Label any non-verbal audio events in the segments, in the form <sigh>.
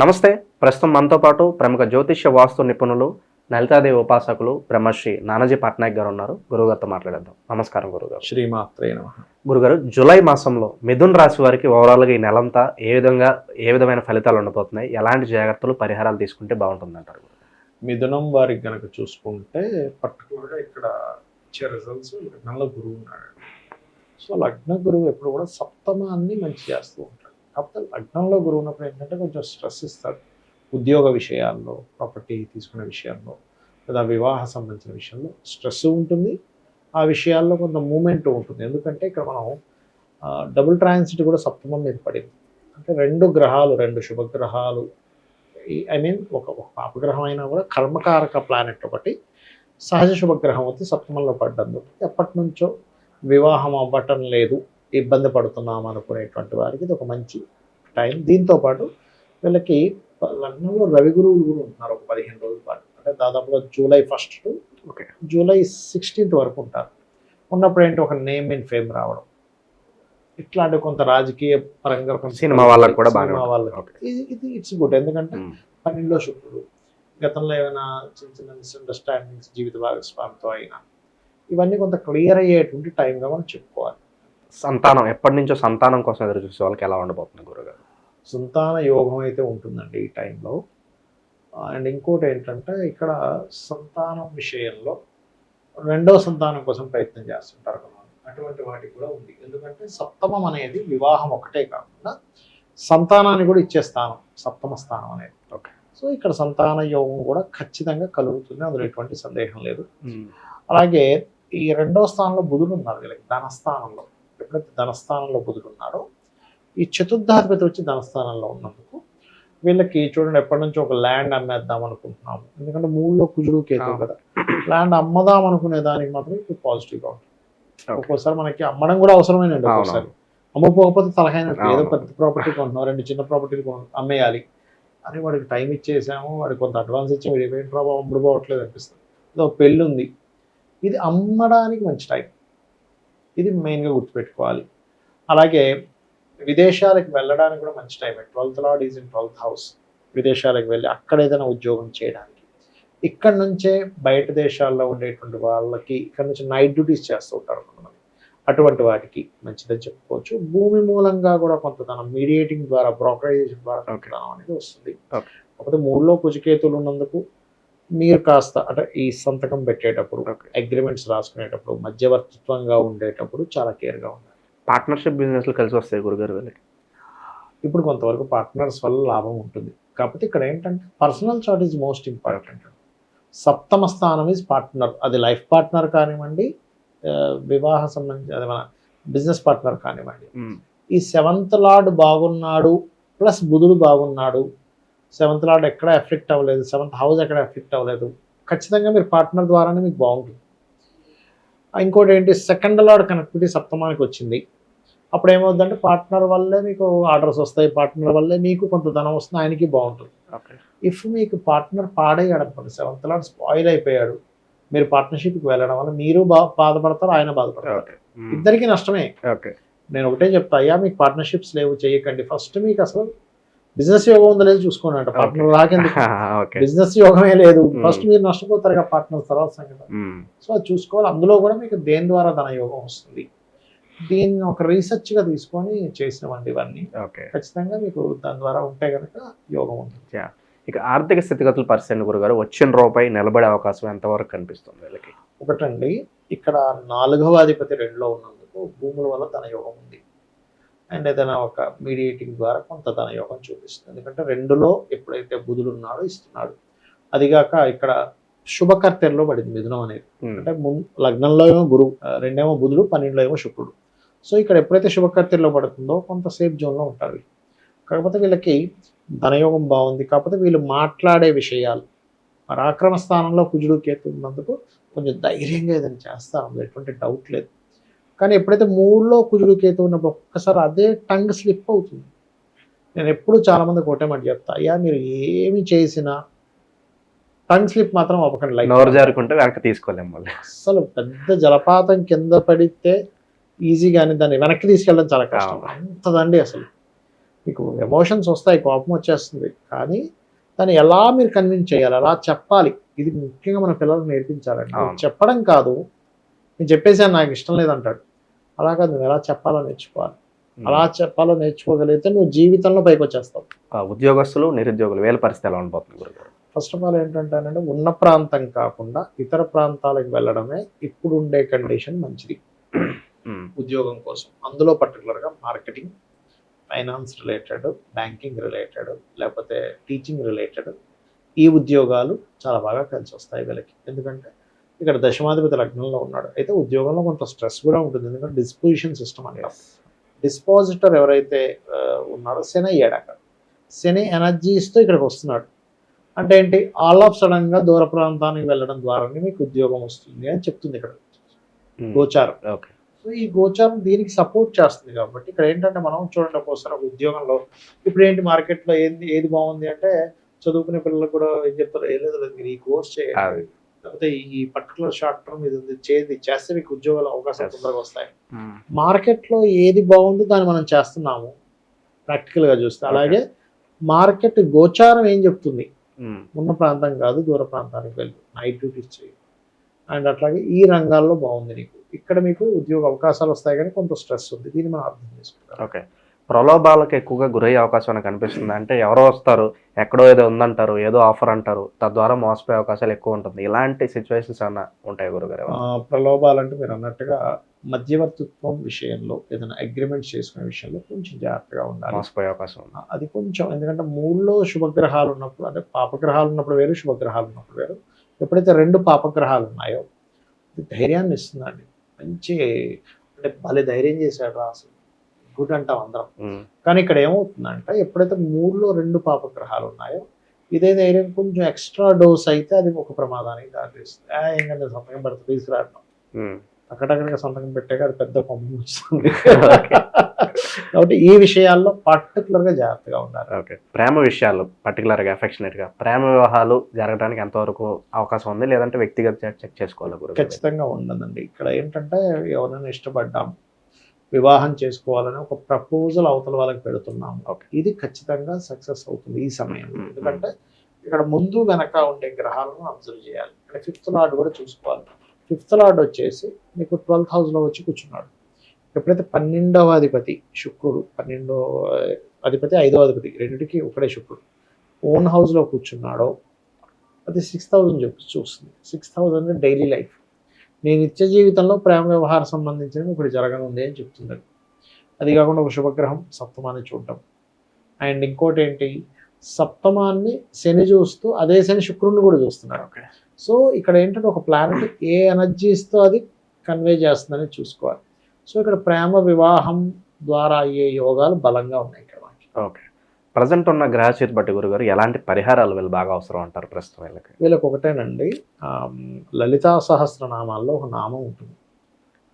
నమస్తే. ప్రస్తుతం మనతో పాటు ప్రముఖ జ్యోతిష్య వాస్తు నిపుణులు లలితాదేవి ఉపాసకులు బ్రహ్మశ్రీ నానాజీ పట్నాయక్ గారు ఉన్నారు. గురుగారితో మాట్లాడేద్దాం. నమస్కారం గురుగారు శ్రీమాత్రే నమ. గురుగారు జూలై మాసంలో మిథున్ రాశి వారికి ఓవరాల్గా ఈ నెలంతా ఏ విధంగా ఏ విధమైన ఫలితాలు ఉండబోతున్నాయి? ఎలాంటి జాగ్రత్తలు పరిహారాలు తీసుకుంటే బాగుంటుందంటారు మిథునం వారికి గనక చూసుకుంటే పర్టికులర్గా ఇక్కడ ఇచ్చే రిజల్ట్స్ లగ్నంలో గురువు ఉన్నాడు. సో లగ్న గురువు ఎప్పుడు కూడా సప్తమాన్ని మంచి చేస్తూ ఉంటాడు. కాకపోతే లగ్నంలో గురువు ఉన్నప్పుడు ఏంటంటే కొంచెం స్ట్రెస్ ఇస్తాడు. ఉద్యోగ విషయాల్లో ప్రాపర్టీ తీసుకునే విషయాల్లో లేదా వివాహ సంబంధించిన విషయంలో స్ట్రెస్ ఉంటుంది. ఆ విషయాల్లో కొంత మూమెంట్ ఉంటుంది. ఎందుకంటే ఇక్కడ మనం డబుల్ ట్రాన్సిట్ కూడా సప్తమం మీద పడింది. అంటే రెండు గ్రహాలు రెండు శుభగ్రహాలు. ఐ మీన్ ఒక ఒక పాపగ్రహం అయినా కూడా కర్మకారక ప్లానెట్ ఒకటి సహజ శుభగ్రహం వచ్చి సప్తమంలో పడ్డందుకు ఎప్పటి నుంచో వివాహం అవ్వటం లేదు. ఇబ్బంది పడుతున్నాం అనుకునేటువంటి వారికి ఇది ఒక మంచి టైం. దీంతో పాటు వీళ్ళకి లగ్నంలో రవి గురువులు కూడా ఉంటున్నారు ఒక పదిహేను రోజుల పాటు. అంటే దాదాపుగా July first to okay. July sixteenth వరకు ఉంటారు. ఉన్నప్పుడు ఏంటి ఒక నేమ్ ఇన్ ఫేమ్ రావడం. ఇట్లాంటి కొంత రాజకీయ పరంగా సినిమా వాళ్ళకి కూడా సినిమా. వాళ్ళకి. ఇది ఇట్స్ గుడ్. ఎందుకంటే. పన్నెండులో శుక్రుడు గతంలో ఏమైనా చిన్న చిన్న మిస్అండర్స్టాండింగ్స్ జీవిత భాగస్వామితో అయినా ఇవన్నీ కొంత క్లియర్ అయ్యేటువంటి టైంగా మనం చెప్పుకోవాలి. సంతానం ఎప్పటి నుంచో సంతానం కోసం ఎదురు చూసే వాళ్ళకి ఎలా ఉండబోతుంది గురుగారు? సంతాన యోగం అయితే ఉంటుందండి ఈ టైంలో. అండ్ ఇంకోటి ఏంటంటే ఇక్కడ సంతానం విషయంలో రెండవ సంతానం కోసం ప్రయత్నం చేస్తుంటారు. అటువంటి వాటికి కూడా ఉంది. ఎందుకంటే సప్తమం అనేది వివాహం ఒకటే కాకుండా సంతానాన్ని కూడా ఇచ్చే స్థానం సప్తమ స్థానం అనేది. ఓకే. సో ఇక్కడ సంతాన యోగం కూడా ఖచ్చితంగా కలుగుతుంది. అందులో ఎటువంటి సందేహం లేదు. అలాగే ఈ రెండవ స్థానంలో బుధుడు ఉన్నారు వీళ్ళకి. ధనస్థానంలో. ఎప్పుడైతే ధనస్థానంలో బుధుడు ఉన్నాడో ఈ చతుర్థాధిపతి వచ్చి ధనస్థానంలో ఉన్నందుకు వీళ్ళకి చూడండి ఎప్పటి నుంచో ఒక ల్యాండ్ అమ్మేద్దాం అనుకుంటున్నాము. ఎందుకంటే మూడులో కుజుడు కేతు. కదా. ల్యాండ్ అమ్మదాం అనుకునే దానికి మాత్రం ఇప్పుడు పాజిటివ్గా ఉంటుంది. ఒక్కోసారి మనకి అమ్మడం కూడా అవసరమేనండి. ఒక్కోసారి. అమ్మపోకపోతే తలహైనట్టు ఏదో. పెద్ద ప్రాపర్టీ కొంటున్నాం రెండు చిన్న ప్రాపర్టీలు కొను- అమ్మేయాలి. అని వాడికి టైం ఇచ్చేసాము వాడికి కొంత అడ్వాన్స్ ఇచ్చి వీడి ఏం ప్రభావం అమ్ముడు పోవట్లేదు అనిపిస్తుంది. ఇది ఒక పెళ్ళి ఉంది. ఇది అమ్మడానికి మంచి టైం ఇది మెయిన్గా గుర్తుపెట్టుకోవాలి. అలాగే విదేశాలకు వెళ్ళడానికి కూడా మంచి time twelfth lord is in twelfth house విదేశాలకు వెళ్ళి అక్కడ ఏదైనా ఉద్యోగం చేయడానికి. ఇక్కడ నుంచే బయట దేశాల్లో ఉండేటువంటి వాళ్ళకి ఇక్కడ నుంచి నైట్ డ్యూటీస్ చేస్తూ ఉంటారు కొంతమంది. అటువంటి వాటికి మంచిదని చెప్పుకోవచ్చు. భూమి మూలంగా కూడా కొంతధనం మీడియేటింగ్ ద్వారా బ్రోకరైజేషన్ ద్వారా కొంతధనం అనేది వస్తుంది. కాకపోతే మూడులో కుజకేతులు ఉన్నందుకు మీరు కాస్త అంటే ఈ సంతకం పెట్టేటప్పుడు. అగ్రిమెంట్స్ రాసుకునేటప్పుడు మధ్యవర్తిత్వంగా ఉండేటప్పుడు చాలా కేర్గా ఉండాలి. పార్ట్నర్షిప్ బిజినెస్లు కలిసి వస్తాయి గురుగారు వీళ్ళకి. ఇప్పుడు కొంతవరకు పార్ట్నర్స్ వల్ల లాభం ఉంటుంది. కాకపోతే ఇక్కడ ఏంటంటే personal chart is most important. సప్తమ స్థానం ఈజ్ పార్ట్నర్. అది లైఫ్ పార్ట్నర్ కానివ్వండి వివాహ సంబంధించి అది మన బిజినెస్ పార్ట్నర్ కానివ్వండి. ఈ సెవెంత్ లార్డ్ బాగున్నాడు ప్లస్ బుధుడు బాగున్నాడు. సెవెంత్ లార్డ్ ఎక్కడ ఎఫెక్ట్ అవ్వలేదు. సెవెంత్ హౌస్ ఎక్కడ ఎఫెక్ట్ అవ్వలేదు. ఖచ్చితంగా మీరు పార్ట్నర్ ద్వారానే మీకు బాగుంటుంది. ఇంకోటి ఏంటి? సెకండ్ లార్డ్ కనెక్టివిటీ సప్తమానికి వచ్చింది. అప్పుడు ఏమవుతుందంటే పార్ట్నర్ వల్లే మీకు ఆర్డర్స్ వస్తాయి పార్ట్నర్ వల్లే మీకు కొంత ధనం వస్తుంది ఆయనకి బాగుంటుంది. ఇఫ్ మీకు పార్ట్నర్ పాడయ్యాడు అనుకోండి సెవెంత్ లార్డ్ స్పాయిల్ అయిపోయాడు మీరు పార్ట్నర్షిప్కి వెళ్ళడం వల్ల మీరు బా బాధపడతారు ఆయన బాధపడతారు. ఇద్దరికి నష్టమే. ఓకే. నేను ఒకటే చెప్తా అయ్యా మీకు పార్ట్నర్షిప్స్ లేవు చేయకండి ఫస్ట్ మీకు అసలు బిజినెస్ యోగం ఉందో లేదు చూసుకోండి అంట పార్ట్నర్ రాకెందుకు బిజినెస్ యోగమే లేదు. ఫస్ట్ మీరు నష్టపోతారు కదా పార్ట్నర్ తర్వాత సంగతి. సో అది చూసుకోవాలి. అందులో కూడా మీకు దేని ద్వారా ధన యోగం వస్తుంది? దీన్ని ఒక రీసెర్చ్గా తీసుకొని చేసినవండి ఇవన్నీ. ఓకే. ఖచ్చితంగా మీకు దాని ద్వారా ఉంటే కనుక యోగం ఉంటుంది. ఇక ఆర్థిక స్థితిగతుల పరిస్థితి గురుగారు వచ్చిన రూపాయి నిలబడే అవకాశం ఎంతవరకు కనిపిస్తుంది వీళ్ళకి? ఒకటండి ఇక్కడ నాలుగవ అధిపతి రెండులో ఉన్నందుకు భూముల వల్ల ధన యోగం ఉంది. అండ్ ఏదైనా ఒక మీడియేటింగ్ ద్వారా కొంత ధన యోగం చూపిస్తుంది. ఎందుకంటే రెండులో ఎప్పుడైతే బుధుడు ఉన్నాడో ఇస్తున్నాడు. అదిగాక ఇక్కడ శుభకర్తెల్లో పడింది మిథునం అనేది. అంటే ముం- లగ్నంలో ఏమో గురువు రెండేమో బుధుడు పన్నెండులో ఏమో శుక్రుడు. సో ఇక్కడ ఎప్పుడైతే శుభకర్తెల్లో పడుతుందో కొంత సేఫ్ జోన్లో ఉంటారు. కాకపోతే వీళ్ళకి ధనయోగం బాగుంది. కాకపోతే వీళ్ళు మాట్లాడే విషయాలు పరాక్రమ స్థానంలో కుజుడు కేతు ఉన్నందుకు కొంచెం ధైర్యంగా ఏదైనా చేస్తారు ఎటువంటి డౌట్ లేదు. కానీ ఎప్పుడైతే మూడులో కుజుడు కేతు ఉన్నప్పుడు ఒక్కసారి అదే టంగ్ స్లిప్ అవుతుంది. నేను ఎప్పుడు చాలా మంది ఒకటే మాట చెప్తా అయ్యా మీరు ఏమి చేసినా టంగ్ స్లిప్ మాత్రం అవ్వకండి లైక్ నోరు జారుకుంటే వెనక్కి తీసుకోలేము మళ్ళీ. అసలు పెద్ద జలపాతం కింద పడితే ఈజీగానే దాన్ని వెనక్కి తీసుకెళ్ళడం చాలా కష్టం. అంతదండి అసలు. మీకు ఎమోషన్స్ వస్తాయి కోపం వచ్చేస్తుంది. కానీ దాన్ని ఎలా మీరు కన్విన్స్ చేయాలి ఎలా చెప్పాలి. ఇది ముఖ్యంగా మన పిల్లలకు నేర్పించాలండి. చెప్పడం కాదు. నేను చెప్పేసాను నాకు ఇష్టం లేదంటాడు. అలా కాదు నువ్వు ఎలా చెప్పాలో నేర్చుకోవాలి. అలా చెప్పాలో నేర్చుకోగలిగితే నువ్వు జీవితంలో పైకి వచ్చేస్తావు. ఆ, ఉద్యోగస్తులు నిరుద్యోగులు వేల పరిస్థితి ఎలా ఉండబోతుంది ఫస్ట్ ఆఫ్ ఆల్ ఏంటంటేనంటే ఉన్న ప్రాంతం కాకుండా ఇతర ప్రాంతాలకు వెళ్ళడమే ఇప్పుడు ఉండే కండిషన్ మంచిది. ఉద్యోగం కోసం. అందులో పర్టికులర్గా marketing finance related banking related లేకపోతే టీచింగ్ రిలేటెడ్ ఈ ఉద్యోగాలు చాలా బాగా కలిసి వస్తాయి వీళ్ళకి. ఎందుకంటే ఇక్కడ దశమాధిపతి లగ్నంలో ఉన్నాడు. అయితే ఉద్యోగంలో కొంత స్ట్రెస్ కూడా ఉంటుంది. ఎందుకంటే డిస్పోజిషన్ సిస్టమ్ అంటాం డిస్పాజిటర్ ఎవరైతే ఆ, ఉన్నారో శని అయ్యాడు అక్కడ. శని ఎనర్జీస్తో ఇక్కడికి వస్తున్నాడు. అంటే ఏంటి? ఆల్ ఆఫ్ సడన్గా దూర ప్రాంతానికి వెళ్ళడం ద్వారానే మీకు ఉద్యోగం వస్తుంది అని చెప్తుంది ఇక్కడ. ఉమ్, గోచారం. ఓకే సో ఈ గోచారం దీనికి సపోర్ట్ చేస్తుంది కాబట్టి ఇక్కడ ఏంటంటే మనం చూడండి ఒక్కోసారి ఒక ఉద్యోగంలో ఇప్పుడు ఏంటి మార్కెట్లో ఏంది ఏది బాగుంది అంటే చదువుకునే పిల్లలకు కూడా ఏం చెప్తారు? ఏ లేదు మీరు ఈ కోర్స్ అది. లేకపోతే ఈ పర్టికులర్ షార్ట్ టర్మ్ ఇది ఉంది చేది చేస్తే మీకు ఉద్యోగాల అవకాశాలు. తొందరగా వస్తాయి. మార్కెట్లో ఏది బాగుందో దాన్ని మనం చేస్తున్నాము ప్రాక్టికల్గా చూస్తే. అలాగే మార్కెట్ గోచారం ఏం చెప్తుంది? ఉమ్, ఉన్న ప్రాంతం కాదు దూర ప్రాంతానికి వెళ్ళు. నైట్ డ్యూటీస్ చేయి. అండ్ అట్లాగే ఈ రంగాల్లో బాగుంది నీకు. ఇక్కడ మీకు ఉద్యోగ అవకాశాలు వస్తాయి కానీ కొంత స్ట్రెస్ ఉంది. దీన్ని మనం అర్థం చేసుకుంటాం ఓకే. ప్రలోభాలకు ఎక్కువగా గురయ్యే అవకాశం నాకు కనిపిస్తుంది? అంటే ఎవరో వస్తారు ఎక్కడో ఏదో ఉందంటారు ఏదో ఆఫర్ అంటారు తద్వారా మోసపోయే అవకాశాలు ఎక్కువ ఉంటుంది. ఇలాంటి సిచ్యువేషన్స్ అన్న ఉంటాయి గురుగారు? ఆ, ప్రలోభాలంటే మీరు అన్నట్టుగా మధ్యవర్తిత్వం విషయంలో ఏదైనా అగ్రిమెంట్ చేసుకునే విషయంలో కొంచెం జాగ్రత్తగా ఉండాలి. మోసపోయే అవకాశం ఉంది. అది కొంచెం ఎందుకంటే మూడులో శుభగ్రహాలు ఉన్నప్పుడు అంటే పాపగ్రహాలు ఉన్నప్పుడు వేరు శుభగ్రహాలు ఉన్నప్పుడు వేరు. ఎప్పుడైతే రెండు పాపగ్రహాలు ఉన్నాయో ధైర్యాన్ని ఇస్తుందండి. మంచి అంటే భలే ధైర్యం చేశాడు రా అసలు. గుడ్ అంటాం అందరం. కానీ ఇక్కడ ఏమవుతుందంటే ఎప్పుడైతే మూడులో రెండు పాపగ్రహాలు ఉన్నాయో ఇదే ధైర్యం కొంచెం ఎక్స్ట్రా డోస్ అయితే అది ఒక ప్రమాదానికి దారితీస్తుంది. ఆ, ఏం కదా సంతకం పెడుతుంది తీసుకురావడం. అక్కడక్కడ సంతకం పెట్టాక అది పెద్ద కొమ్మ వస్తుంది. <laughs> కాబట్టి ఈ విషయాల్లో పర్టికులర్గా జాగ్రత్తగా ఉండాలి. ఓకే. ప్రేమ విషయాలు పర్టికులర్గా అఫెక్షనేట్గా ప్రేమ వివాహాలు జరగడానికి ఎంతవరకు అవకాశం ఉంది? లేదంటే వ్యక్తిగత చెక్ చేసుకోవాలి ఖచ్చితంగా ఉండదండి. ఇక్కడ ఏంటంటే ఎవరైనా ఇష్టపడ్డాం వివాహం చేసుకోవాలని ఒక ప్రపోజల్ అవతల వాళ్ళకి పెడుతున్నాం. ఇది ఖచ్చితంగా సక్సెస్ అవుతుంది ఈ సమయంలో. ఎందుకంటే ఇక్కడ ముందు వెనక ఉండే గ్రహాలను అబ్జర్వ్ చేయాలి. ఇక్కడ ఫిఫ్త్ లార్డ్ కూడా చూసుకోవాలి. ఫిఫ్త్ లార్డ్ వచ్చేసి మీకు ట్వెల్త్ హౌస్లో వచ్చి కూర్చున్నాడు. ఎప్పుడైతే పన్నెండవ అధిపతి శుక్రుడు పన్నెండవ అధిపతి ఐదవ అధిపతి రెండింటికి ఒకడే శుక్రుడు ఓన్ హౌస్లో కూర్చున్నాడో అది సిక్స్ థౌజండ్ చెప్పి చూస్తుంది. సిక్స్ థౌజండ్ డైలీ లైఫ్ నీ నిత్య జీవితంలో ప్రేమ వ్యవహార సంబంధించినవి ఇప్పుడు జరగనుంది అని చెప్తుంది అది. కాకుండా ఒక శుభగ్రహం సప్తమాన్ని చూడటం. అండ్ ఇంకోటి ఏంటి? సప్తమాన్ని శని చూస్తూ అదే శని శుక్రుడిని కూడా చూస్తున్నాడు ఓకే. సో ఇక్కడ ఏంటంటే ఒక ప్లానెట్ ఏ ఎనర్జీస్తో అది కన్వే చేస్తుందని చూసుకోవాలి. సో ఇక్కడ ప్రేమ వివాహం ద్వారా అయ్యే యోగాలు బలంగా ఉన్నాయి ఇక్కడ మనకి ఓకే. ప్రజెంట్ ఉన్న గ్రహస్థితి బట్టి గురుగారు ఎలాంటి పరిహారాలు వీళ్ళు బాగా అవసరం అంటారు ప్రస్తుతం వీళ్ళకి? వీళ్ళకి ఒకటేనండి లలితా సహస్రనామాల్లో ఒక నామం ఉంటుంది.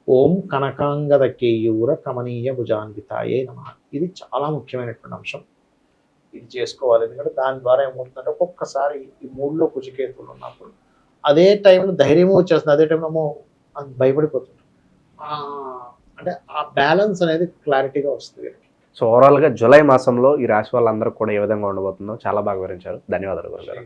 ఓం కనకాంగద కేయూర కమనీయ భుజాన్వితాయే నమ. ఇది చాలా ముఖ్యమైనటువంటి అంశం. ఇది చేసుకోవాలి. ఎందుకంటే దాని ద్వారా ఏమవుతుందంటే ఒక్కొక్కసారి ఈ మూడులో కుచికేతులు ఉన్నప్పుడు అదే టైంలో ధైర్యం వచ్చేస్తుంది. అదే టైంలో భయపడిపోతుంది అంటే ఆ బ్యాలెన్స్ అనేది క్లారిటీగా వస్తుంది. సో ఓవరాల్గా జూలై మాసంలో ఈ రాశి వాళ్ళందరూ కూడా ఏ విధంగా ఉండబోతుందో చాలా బాగా వివరించారు ధన్యవాదాలు గురుగారు.